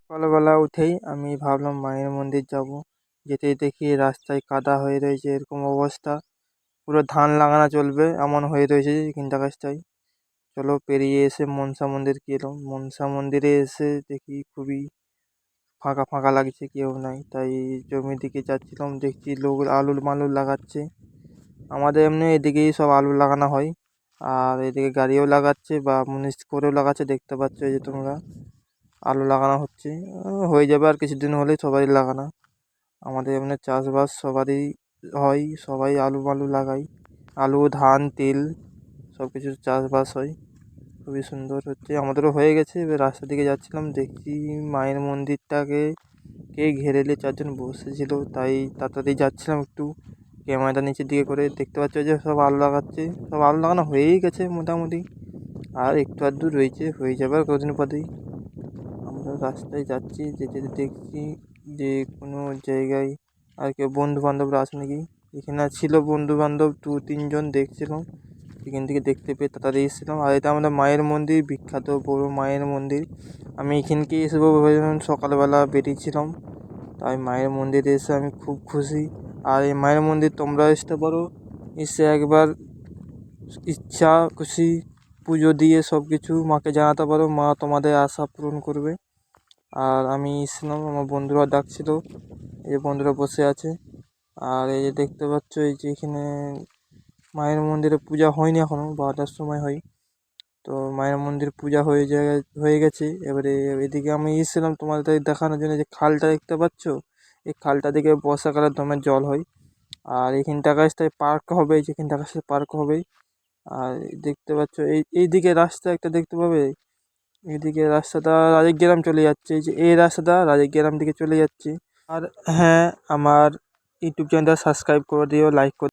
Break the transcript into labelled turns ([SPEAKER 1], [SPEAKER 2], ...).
[SPEAKER 1] সকালবেলা উঠেই আমি ভাবলাম মায়ের মন্দির যাব। যেতে দেখি রাস্তায় কাদা হয়ে রয়েছে, এরকম অবস্থা। পুরো ধান লাগানো চলবে, এমন হয়ে রয়েছে কিনটা গাছটায় চলো পেরিয়ে এসে মনসা মন্দির এলাম। মনসা মন্দিরে এসে দেখি খুবই ফাঁকা ফাঁকা লাগছে, কেউ নাই। তাই জমির দিকে যাচ্ছিলাম, দেখছি লোক আলু মালু লাগাচ্ছে। আমাদের এমনি এদিকেই সব আলু লাগানো হয়। আর এদিকে গাড়িও লাগাচ্ছে বা মুনিশ করেও লাগাচ্ছে, দেখতে পাচ্ছ এই যে তোমরা। আলু লাগানো হচ্ছে। হয়ে যাবে আর কিছুদিন হলেই সবারই লাগানো। আমাদের এমনি চাষবাস সবারই হয়, সবাই আলু মালু লাগাই। আলু, ধান, তিল সব কিছু চাষবাস হয়। খুবই সুন্দর হচ্ছে। আমাদেরও হয়ে গেছে। এবার রাস্তার দিকে যাচ্ছিলাম, দেখছি মায়ের মন্দিরটাকে কে ঘেরে নিয়ে চারজন বসেছিল, তাই তাড়াতাড়ি যাচ্ছিলাম একটু। ক্যামেরাটা নিচের দিকে করে দেখতে পাচ্ছ যে সব আলু লাগাচ্ছে। সব আলু লাগানো হয়েই গেছে মোটামুটি। আর একটু আধটু রয়েছে, হয়ে যাবে আর কদিন পরেই। আমরা রাস্তায় যাচ্ছি, যেতে দেখছি যে কোনো জায়গায় আর কেউ বন্ধু বান্ধবরা আছে নাকি? এখানে ছিল বন্ধু বান্ধব দু, তিনজন দেখছিলাম। এখান থেকে দেখতে পেয়ে তাড়াতাড়ি এসেছিলাম। আর এটা আমাদের মায়ের মন্দির, বিখ্যাত বড় মায়ের মন্দির। আমি এখানকে এসে সকালবেলা বেরিয়েছিলাম। তাই মায়ের মন্দিরে এসে আমি খুব খুশি। আর এই মায়ের মন্দির তোমরা আসতে পারো। এসে একবার ইচ্ছা, খুশি, পুজো দিয়ে সব কিছু মাকে জানাতে পারো। মা তোমাদের আশা পূরণ করবে। আর আমি এসেছিলাম, আমার বন্ধুরা ডাকছিল। এই যে বন্ধুরা বসে আছে। আর এই যে দেখতে পাচ্ছ, এই যে এখানে মায়ের মন্দিরে পূজা হয়নি এখনও বারোটার সময় হয়। তো মায়ের মন্দির পূজা হয়ে যায়, হয়ে গেছে। এবারে এদিকে আমি এসেছিলাম তোমাদের দেখানোর জন্য যে খালটা দেখতে পাচ্ছ? এই খালটা দিকে বর্ষাকালে দমে জল হয়। আর এইখানটা গাছটায় পার্ক হবে যেখানটা গাছটায় পার্ক হবে। আর দেখতে পাচ্ছ, এই এইদিকে রাস্তা একটা দেখতে পাবে? এদিকে রাস্তাটা রাজিক গ্রাম চলে যাচ্ছে। এই যে এই রাস্তাটা রাজিক গ্রাম দিকে চলে যাচ্ছে। আর হ্যাঁ আমার ইউটিউব চ্যানেলটা সাবস্ক্রাইব করে দিও, লাইক করে